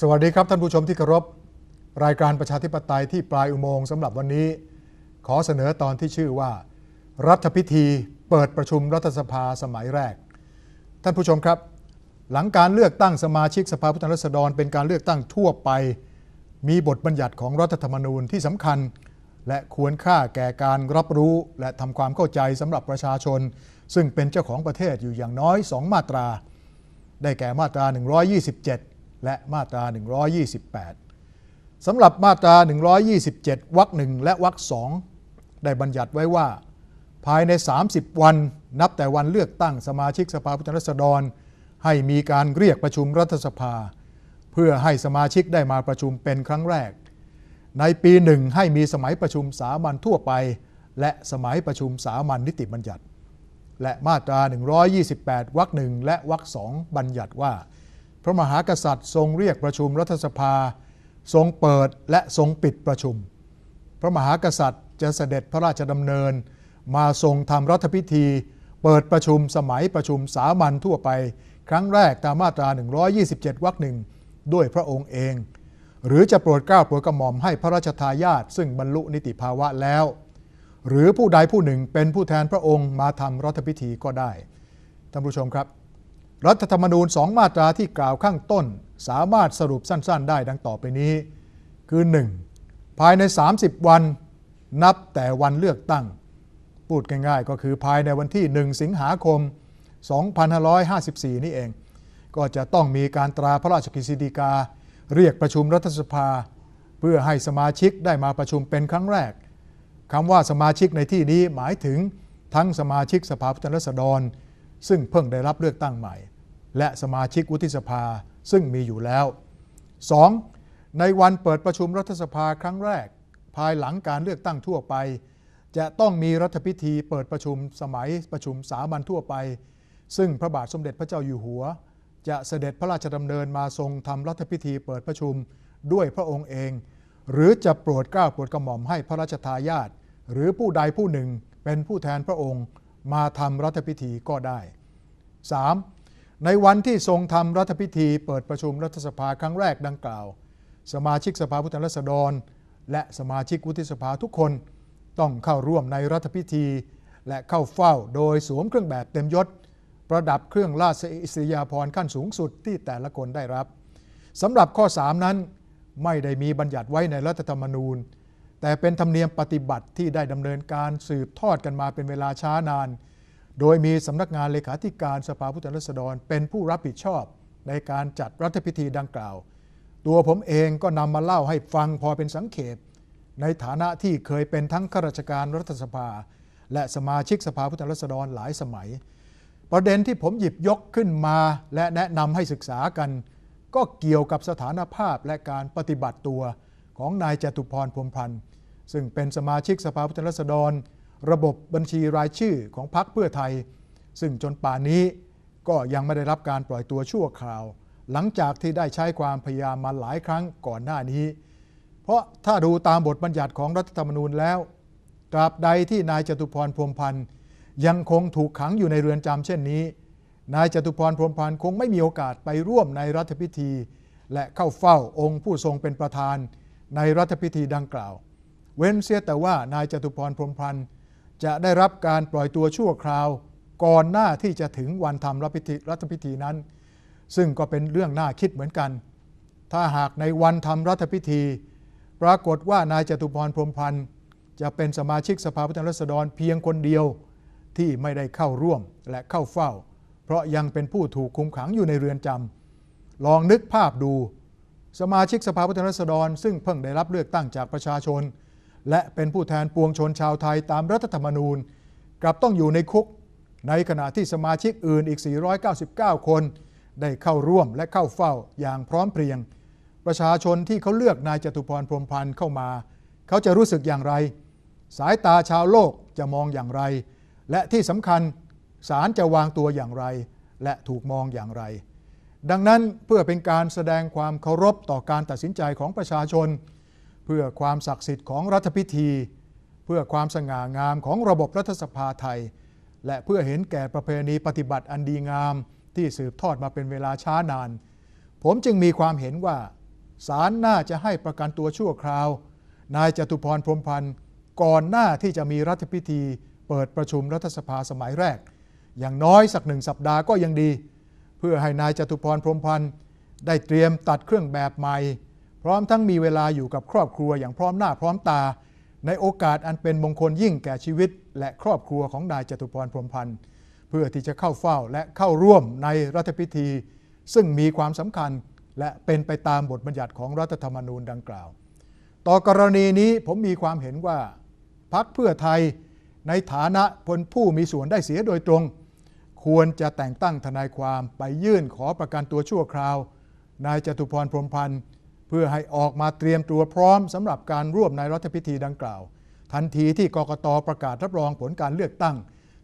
สวัสดีครับท่านผู้ชมที่เคารพรายการประชาธิปไตยที่ปลายอุโมงค์สำหรับวันนี้ ขอเสนอตอนที่ชื่อว่า รัฐพิธีเปิดประชุมรัฐสภาสมัยแรก ท่านผู้ชมครับ หลังการเลือกตั้งสมาชิกสภาผู้แทนราษฎร เป็นการเลือกตั้งทั่วไป มีบทบัญญัติของรัฐธรรมนูญที่สำคัญ และควรค่าแก่การรับรู้และทำความเข้าใจสำหรับประชาชน ซึ่งเป็นเจ้าของประเทศอยู่อย่างน้อย 2 มาตรา ได้แก่มาตรา 127 และมาตรา 128 สำหรับมาตรา 127 วรรคหนึ่งและวรรคสองได้บัญญัติไว้ว่า ภายใน 30 วันนับแต่วันเลือกตั้งสมาชิกสภาผู้แทนราษฎร ให้มีการเรียกประชุมรัฐสภา เพื่อให้สมาชิกได้มาประชุมเป็นครั้งแรก ในปีหนึ่งให้มีสมัยประชุมสามัญทั่วไป และสมัยประชุมสามัญนิติบัญญัติ และมาตรา 128 วรรคหนึ่งและวรรคสองบัญญัติว่า ระมหากษัตริย์ทรงเรียกประชุมรัฐสภา ทรงเปิดและทรงปิดประชุม พระมหากษัตริย์จะเสด็จพระราชดำเนิน มาทรงทำรัฐพิธี เปิดประชุมสมัยประชุมสามัญทั่วไป ครั้งแรกตามมาตรา 127 วรรคหนึ่งด้วยพระองค์เอง หรือจะโปรดเกล้าโปรดกระหม่อมให้พระราชทายาทซึ่งบรรลุนิติภาวะแล้ว หรือผู้ใดผู้หนึ่งเป็นผู้แทนพระองค์มาทำรัฐพิธีก็ได้ท่านผู้ชมครับ รัฐธรรมนูญสองมาตราที่กล่าวข้างต้น สามารถสรุปสั้นๆ ได้ดังต่อไปนี้ คือ 1. ภายใน 30 วัน นับแต่วันเลือกตั้ง พูดง่ายๆ ก็คือภายในวันที่ 1 สิงหาคม 2554 นี่เอง ก็จะต้องมีการตราพระราชกฤษฎีกา เรียกประชุมรัฐสภา เพื่อให้สมาชิกได้มาประชุมเป็นครั้งแรกคำว่าสมาชิกในที่นี้หมายถึงทั้งสมาชิกสภาผู้แทนราษฎร ซึ่งเพิ่งได้รับเลือกตั้งใหม่ และสมาชิกวุฒิสภาซึ่งมีอยู่แล้ว 2. ในวันเปิดประชุมรัฐสภาครั้งแรก ภายหลังการเลือกตั้งทั่วไป จะต้องมีรัฐพิธีเปิดประชุมสมัยประชุมสามัญทั่วไป ซึ่งพระบาทสมเด็จพระเจ้าอยู่หัว จะเสด็จพระราชดำเนินมาทรงทำรัฐพิธีเปิดประชุมด้วยพระองค์เอง หรือจะโปรดเกล้าโปรดกระหม่อมให้พระราชทายาทหรือผู้ใดผู้หนึ่งเป็นผู้แทนพระองค์ มาทำรัฐพิธีก็ได้ 3. ในวันที่ทรงทำรัฐพิธีเปิดประชุมรัฐสภาครั้งแรกดังกล่าว สมาชิกสภาผู้แทนราษฎร และสมาชิกวุฒิสภาทุกคนต้องเข้าร่วมในรัฐพิธี และเข้าเฝ้าโดยสวมเครื่องแบบเต็มยศ ประดับเครื่องราชอิสริยาภรณ์ขั้นสูงสุดที่แต่ละคนได้รับสำหรับข้อ 3 นั้นไม่ได้มีบัญญัติไว้ในรัฐธรรมนูญ แต่เป็นธรรมเนียมปฏิบัติที่ได้ดำเนินการสืบทอดกันมาเป็นเวลาช้านาน โดยมีสำนักงานเลขาธิการสภาผู้แทนราษฎร เป็นผู้รับผิดชอบในการจัดรัฐพิธีดังกล่าว ตัวผมเองก็นำมาเล่าให้ฟังพอเป็นสังเขปในฐานะที่เคยเป็นทั้งข้าราชการรัฐสภา และสมาชิกสภาผู้แทนราษฎรหลายสมัย ประเด็นที่ผมหยิบยกขึ้นมาและแนะนำให้ศึกษากัน ก็เกี่ยวกับสถานภาพและการปฏิบัติตัว ของนายจตุพรพรมพันธ์ซึ่งเป็นสมาชิกสภาผู้แทนราษฎร ระบบบัญชีรายชื่อของพรรคเพื่อไทย ซึ่งจนป่านนี้ก็ยังไม่ได้รับการปล่อยตัวชั่วคราว หลังจากที่ได้ใช้ความพยายามมาหลายครั้งก่อนหน้านี้ เพราะถ้าดูตามบทบัญญัติของรัฐธรรมนูญแล้วตราบใดที่นายจตุพรพรมพันธ์ยังคงถูกขังอยู่ในเรือนจำเช่นนี้ นายจตุพรพรมพันธ์คงไม่มีโอกาสไปร่วมในรัฐพิธี และเข้าเฝ้าองค์ผู้ทรงเป็นประธาน ในรัฐพิธีดังกล่าว เว้นเสียแต่ว่านายจตุพรพรมพันธ์จะได้รับการปล่อยตัวชั่วคราว ก่อนหน้าที่จะถึงวันทำรัฐพิธีรัฐพิธีนั้น ซึ่งก็เป็นเรื่องน่าคิดเหมือนกัน ถ้าหากในวันทำรัฐพิธี ปรากฏว่านายจตุพรพรมพันธ์จะเป็นสมาชิกสภาผู้แทนราษฎรเพียงคนเดียวที่ไม่ได้เข้าร่วมและเข้าเฝ้า เพราะยังเป็นผู้ถูกคุมขังอยู่ในเรือนจำลองนึกภาพดู สมาชิกสภาผู้แทนราษฎร ซึ่งเพิ่งได้รับเลือกตั้งจากประชาชน และเป็นผู้แทนปวงชนชาวไทยตามรัฐธรรมนูญ กลับต้องอยู่ในคุก ในขณะที่สมาชิกอื่นอีก 499 คน ได้เข้าร่วมและเข้าเฝ้าอย่างพร้อมเพรียง ประชาชนที่เขาเลือกนายจตุพรพรมพันธ์เข้ามา เขาจะรู้สึกอย่างไร สายตาชาวโลกจะมองอย่างไร และที่สำคัญศาลจะวางตัวอย่างไร และถูกมองอย่างไร ดังนั้นเพื่อเป็นการแสดงความเคารพต่อการตัดสินใจของประชาชน เพื่อความศักดิ์สิทธิ์ของรัฐพิธี เพื่อความสง่างามของระบบรัฐสภาไทย และเพื่อเห็นแก่ประเพณีปฏิบัติอันดีงามที่สืบทอดมาเป็นเวลาช้านาน ผมจึงมีความเห็นว่าศาลน่าจะให้ประกันตัวชั่วคราวนายจตุพรพรมพันธ์ก่อนหน้าที่จะมีรัฐพิธี เปิดประชุมรัฐสภาสมัยแรก อย่างน้อยสักหนึ่งสัปดาห์ก็ยังดี พื่อให้นายจตุพรพรมพันธ์ได้เตรียมตัดเครื่องแบบใหม่ พร้อมทั้งมีเวลาอยู่กับครอบครัวอย่างพร้อมหน้าพร้อมตา ในโอกาสอันเป็นมงคลยิ่งแก่ชีวิต และครอบครัวของนายจตุพรพรมพันธ์เพื่อที่จะเข้าเฝ้าและเข้าร่วมในรัฐพิธี ซึ่งมีความสำคัญและเป็นไปตามบทบัญญัติของรัฐธรรมนูญดังกล่าว ต่อกรณีนี้ผมมีความเห็นว่าพักเพื่อไทยในฐานะพลผู้มีส่วนได้เสียโดยตรง ควรจะแต่งตั้งทนายความไปยื่นขอประกันตัวชั่วคราวนายจตุพรพรมพันธ์เพื่อให้ออกมาเตรียมตัวพร้อมสำหรับการร่วมในรัฐพิธีดังกล่าว ทันทีที่กกตประกาศรับรองผลการเลือกตั้ง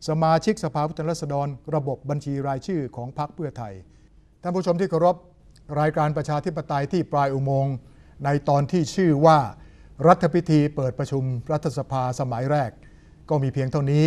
สมาชิกสภาผู้แทนราษฎร ระบบบัญชีรายชื่อของพรรคเพื่อไทยท่านผู้ชมที่เคารพรายการประชาธิปไตยที่ปลายอุโมงค์ในตอนที่ชื่อว่า รัฐพิธีเปิดประชุมรัฐสภาสมัยแรก ก็มีเพียงเท่านี้